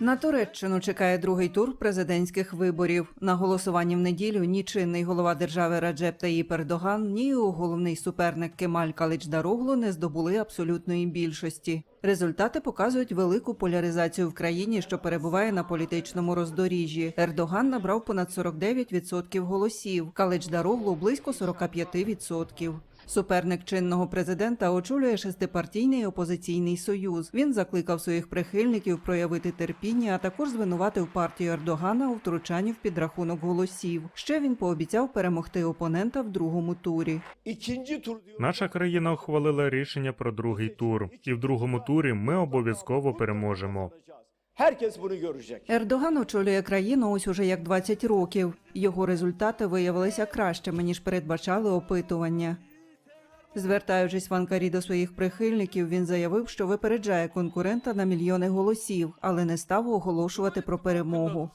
На Туреччину чекає другий тур президентських виборів. На голосуванні в неділю ні чинний голова держави Раджеп Таїп Ердоган, ні його головний суперник Кемаль Каличдароглу не здобули абсолютної більшості. Результати показують велику поляризацію в країні, що перебуває на політичному роздоріжжі. Ердоган набрав понад 49% голосів, Каличдароглу – близько 45%. Суперник чинного президента очолює шестипартійний опозиційний союз. Він закликав своїх прихильників проявити терпіння, а також звинуватив партію Ердогана у втручанні в підрахунок голосів. Ще він пообіцяв перемогти опонента в другому турі. Наша країна ухвалила рішення про другий тур, і в другому турі ми обов'язково переможемо. Herkes bunu görecek. Ердоган очолює країну ось уже як 20 років. Його результати виявилися кращими ніж передбачали опитування. Звертаючись в Анкарі до своїх прихильників, він заявив, що випереджає конкурента на мільйони голосів, але не став оголошувати про перемогу.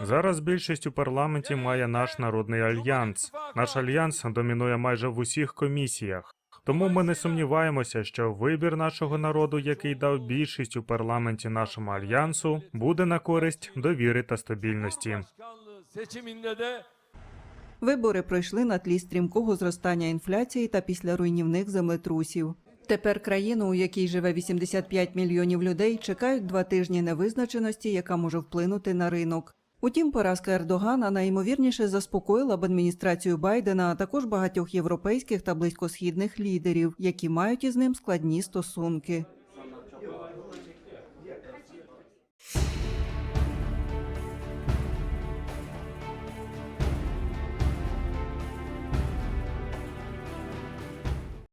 Зараз більшість у парламенті має наш народний альянс. Наш альянс домінує майже в усіх комісіях. Тому ми не сумніваємося, що вибір нашого народу, який дав більшість у парламенті нашому альянсу, буде на користь довіри та стабільності. Вибори пройшли на тлі стрімкого зростання інфляції та після руйнівних землетрусів. Тепер країну, у якій живе 85 мільйонів людей, чекають два тижні невизначеності, яка може вплинути на ринок. Утім, поразка Ердогана найімовірніше заспокоїла б адміністрацію Байдена, а також багатьох європейських та близькосхідних лідерів, які мають із ним складні стосунки.